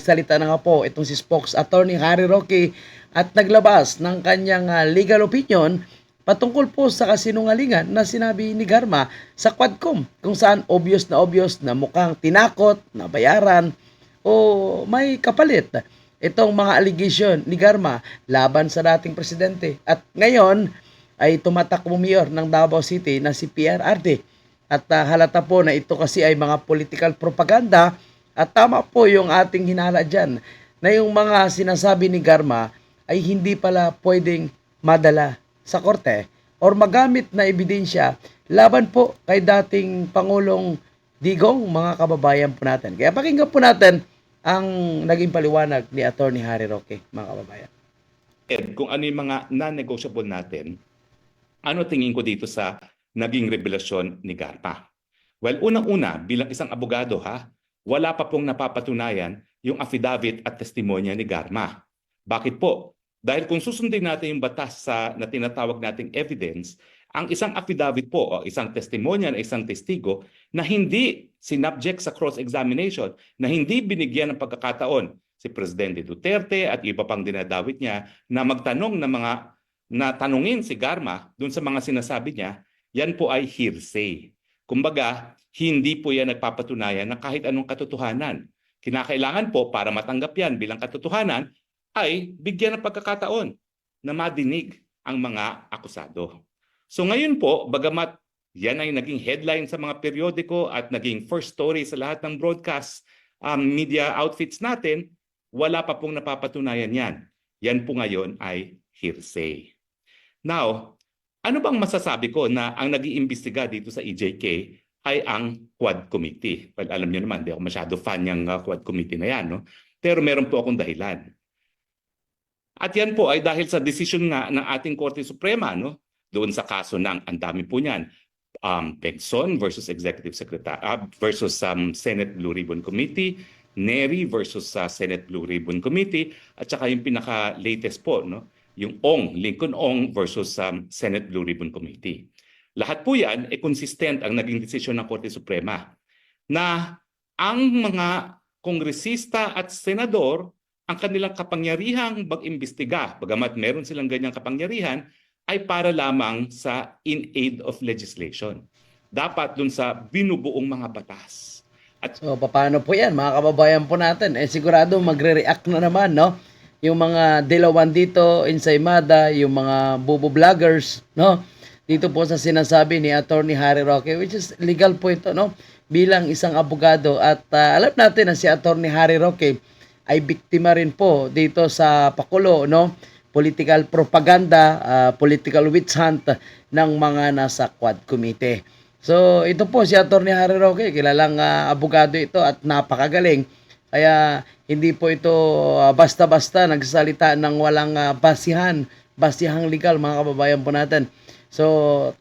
Salita na nga po itong si spokes attorney Harry Roque at naglabas ng kanyang ah, legal opinion patungkol po sa kasinungalingan na sinabi ni Garma sa Quadcom kung saan obvious na obvious na mukhang tinakot, na bayaran o may kapalit itong mga allegation ni Garma laban sa dating presidente. At ngayon ay tumatakbo mayor ng Davao City na si PRRD. At ah, halata po na ito kasi ay mga political propaganda at tama po yung ating hinala dyan na yung mga sinasabi ni Garma ay hindi pala pwedeng madala sa korte or magamit na ebidensya laban po kay dating Pangulong Digong, mga kababayan po natin. Kaya pakinggan po natin ang naging paliwanag ni Attorney Harry Roque, mga kababayan. Ed, kung ano yung mga non-negotiable natin, ano tingin ko dito sa naging revelasyon ni Garpa? Well, unang-una, bilang isang abogado ha, wala pa pong napapatunayan yung affidavit at testimonya ni Garma. Bakit po? Dahil kung susundin natin yung batas sa na tinatawag nating evidence, ang isang affidavit po o isang testimonya na isang testigo na hindi sinubject sa cross-examination, na hindi binigyan ng pagkakataon si Presidente Duterte at iba pang dinadawit niya na magtanong ng mga na tanungin si Garma dun sa mga sinasabi niya, yan po ay hearsay. Kumbaga, hindi po yan nagpapatunayan ng kahit anong katotohanan. Kinakailangan po para matanggap yan bilang katotohanan ay bigyan ng pagkakataon na madinig ang mga akusado. So ngayon po, bagamat yan ay naging headline sa mga periodiko at naging first story sa lahat ng broadcast um, media outfits natin, wala pa pong napapatunayan yan. Yan po ngayon ay hearsay. Now, ano bang masasabi ko na ang nag iimbestiga dito sa EJK ay ang Quad Committee? Well, alam niyo naman, di ako masyado fan yung uh, Quad Committee na yan. No? Pero meron po akong dahilan. At yan po ay dahil sa decision nga ng ating Korte Suprema, no? doon sa kaso ng, ang dami po niyan, um, Pegson versus Executive Secretary uh, versus um, Senate Blue Ribbon Committee, Neri versus sa Senate Blue Ribbon Committee, at saka yung pinaka-latest po, no? Yung Ong, Lincoln Ong versus um, Senate Blue Ribbon Committee. Lahat po yan, e consistent ang naging desisyon ng Korte Suprema na ang mga kongresista at senador ang kanilang kapangyarihang mag-imbestiga, bagamat meron silang ganyang kapangyarihan, ay para lamang sa in aid of legislation. Dapat dun sa binubuong mga batas. At So, paano po yan, mga kababayan po natin? Eh, sigurado magre-react na naman, no? Yung mga dilawan dito, Insaymada, yung mga bubo vloggers, no? Dito po sa sinasabi ni Attorney Harry Roque, which is legal po ito, no? Bilang isang abogado. At ah, alam natin na si Attorney Harry Roque ay biktima rin po dito sa pakulo, no? Political propaganda, ah, political witch hunt ng mga nasa Quad Committee. So, ito po si Attorney Harry Roque, kilalang ah, abogado ito at napakagaling. Kaya hindi po ito ah, basta-basta nagsasalita ng walang ah, basihan, basihang legal mga kababayan po natin. So,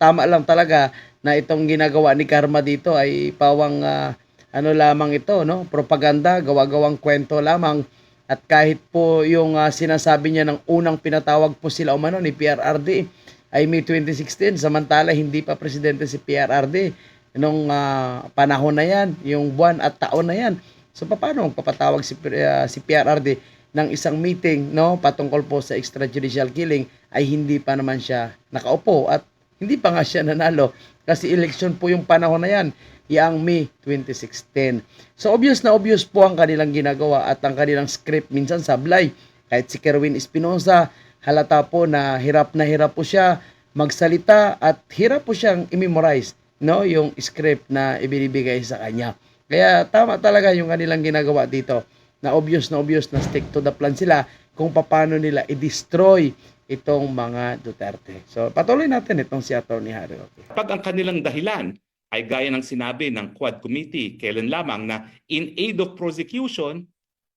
tama lang talaga na itong ginagawa ni Karma dito ay pawang ah, ano lamang ito, no? Propaganda, gawa-gawang kwento lamang. At kahit po yung ah, sinasabi niya ng unang pinatawag po sila umano ni PRRD ay May 2016 samantala hindi pa presidente si PRRD nung ah, panahon na yan, yung buwan at taon na yan. So paano magpapatawag si ah, si PRRD ng isang meeting no patungkol po sa extrajudicial killing ay hindi pa naman siya nakaupo at hindi pa nga siya nanalo kasi election po yung panahon na yan, yang May 2016. So obvious na obvious po ang kanilang ginagawa at ang kanilang script minsan sablay. Kahit si Kerwin Espinosa, halata po na hirap na hirap po siya magsalita at hirap po siyang i-memorize no yung script na ibinibigay sa kanya. Kaya tama talaga yung kanilang ginagawa dito na obvious na obvious na stick to the plan sila kung paano nila i-destroy itong mga Duterte. So patuloy natin itong si Atty. Harry Roque. Pag ang kanilang dahilan ay gaya ng sinabi ng Quad Committee kailan lamang na in aid of prosecution,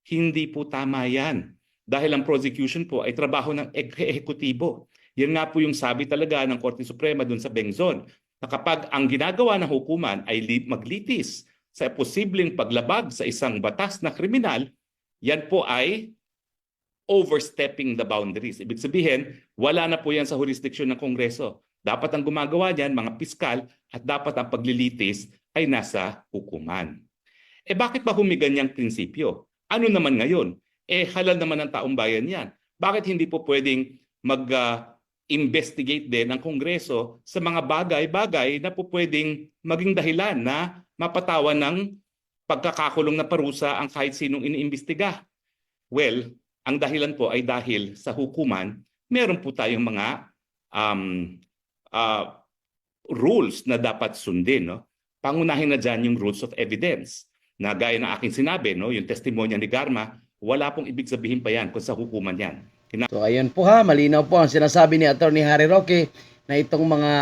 hindi po tama yan. Dahil ang prosecution po ay trabaho ng ehekutibo. Yan nga po yung sabi talaga ng Korte Suprema dun sa Bengzon na kapag ang ginagawa ng hukuman ay li- maglitis sa posibleng paglabag sa isang batas na kriminal, yan po ay overstepping the boundaries. Ibig sabihin, wala na po yan sa jurisdiction ng Kongreso. Dapat ang gumagawa niyan, mga piskal, at dapat ang paglilitis ay nasa hukuman. Eh bakit ba humiganyang prinsipyo? Ano naman ngayon? Eh halal naman ng taong bayan yan. Bakit hindi po pwedeng mag-investigate din ng Kongreso sa mga bagay-bagay na po pwedeng maging dahilan na mapatawan ng pagkakakulong na parusa ang kahit sinong iniimbestiga? Well, ang dahilan po ay dahil sa hukuman, meron po tayong mga um, uh, rules na dapat sundin. No? Pangunahin na dyan yung rules of evidence na gaya ng aking sinabi, no, yung testimonya ni Garma, wala pong ibig sabihin pa yan kung sa hukuman yan. So ayun po ha, malinaw po ang sinasabi ni Attorney Harry Roque na itong mga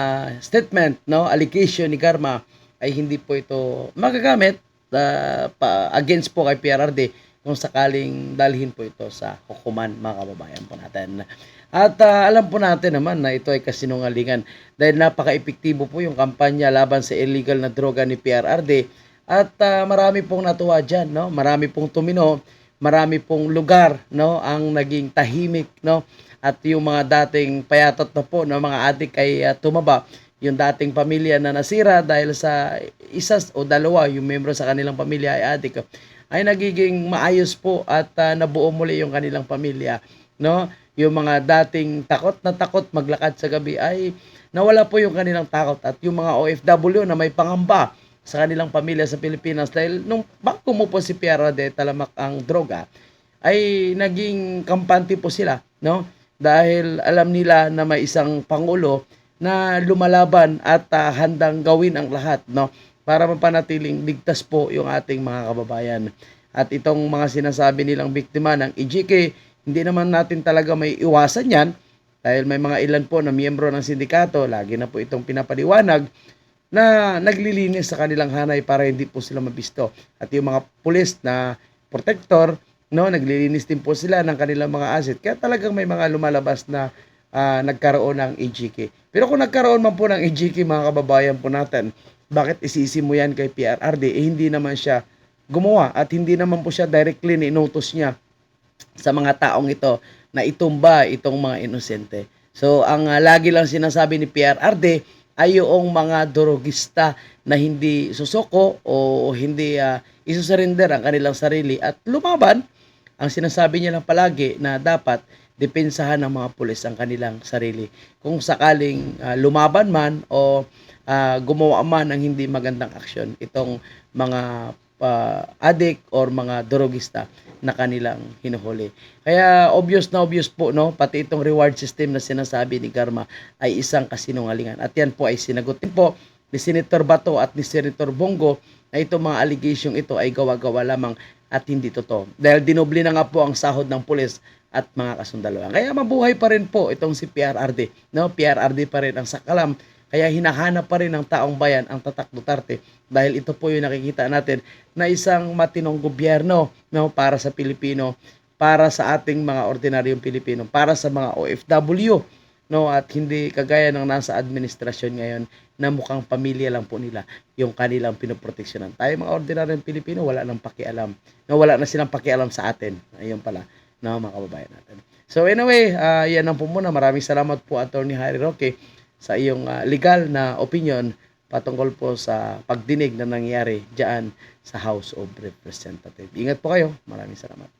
statement, no, allegation ni Karma ay hindi po ito magagamit uh, pa, against po kay PRRD kung sakaling dalhin po ito sa hukuman mga kababayan po natin. At ah, alam po natin naman na ito ay kasinungalingan dahil napaka-epektibo po yung kampanya laban sa illegal na droga ni PRRD at ah, marami pong natuwa dyan, no? marami pong tumino, marami pong lugar no? Ang naging tahimik no? At yung mga dating payatot na po ng mga adik ay ah, tumaba yung dating pamilya na nasira dahil sa isa o dalawa yung membro sa kanilang pamilya ay adik ay nagiging maayos po at ah, nabuo muli yung kanilang pamilya no? Yung mga dating takot na takot maglakad sa gabi ay nawala po yung kanilang takot at yung mga OFW na may pangamba sa kanilang pamilya sa Pilipinas dahil nung bago mo po si Piara de talamak ang droga ay naging kampante po sila no? Dahil alam nila na may isang pangulo na lumalaban at ah, handang gawin ang lahat no para mapanatiling ligtas po yung ating mga kababayan at itong mga sinasabi nilang biktima ng EJK hindi naman natin talaga may iwasan yan dahil may mga ilan po na miyembro ng sindikato lagi na po itong pinapaliwanag na naglilinis sa kanilang hanay para hindi po sila mabisto. At yung mga pulis na protector, no, naglilinis din po sila ng kanilang mga asset. Kaya talagang may mga lumalabas na ah, nagkaroon ng EGK. Pero kung nagkaroon man po ng EGK, mga kababayan po natin, bakit isisi mo yan kay PRRD? Eh, hindi naman siya gumawa at hindi naman po siya directly ni-notice niya sa mga taong ito na itumba itong mga inosente. So, ang ah, lagi lang sinasabi ni PRRD ay yung mga dorogista na hindi susoko o hindi uh, isusurrender ang kanilang sarili at lumaban. Ang sinasabi niya lang palagi na dapat depensahan ng mga pulis ang kanilang sarili. Kung sakaling ah, lumaban man o ah, gumawa man ng hindi magandang aksyon itong mga ah, addict or mga drogista na kanilang hinuhuli. Kaya obvious na obvious po no, pati itong reward system na sinasabi ni Garma ay isang kasinungalingan. At yan po ay sinagutin po ni Senator Bato at ni Senator Bongo na itong mga allegation ito ay gawa-gawa lamang at hindi totoo. Dahil dinobli na nga po ang sahod ng pulis at mga kasundaloan. Kaya mabuhay pa rin po itong si PRRD. No? PRRD pa rin ang sakalam kaya hinahanap pa rin ng taong bayan ang Tatak Duterte dahil ito po yung nakikita natin na isang matinong gobyerno no, para sa Pilipino, para sa ating mga ordinaryong Pilipino, para sa mga OFW no at hindi kagaya ng nasa administrasyon ngayon na mukhang pamilya lang po nila yung kanilang pinoproteksyonan. Tayo mga ordinaryong Pilipino wala nang pakialam. No, wala na silang pakialam sa atin. Ayun pala no, mga kababayan natin. So anyway, uh, yan ang po muna. Maraming salamat po Attorney Harry Roque sa iyong ah, legal na opinion patungkol po sa pagdinig na nangyari diyan sa House of Representatives. Ingat po kayo. Maraming salamat.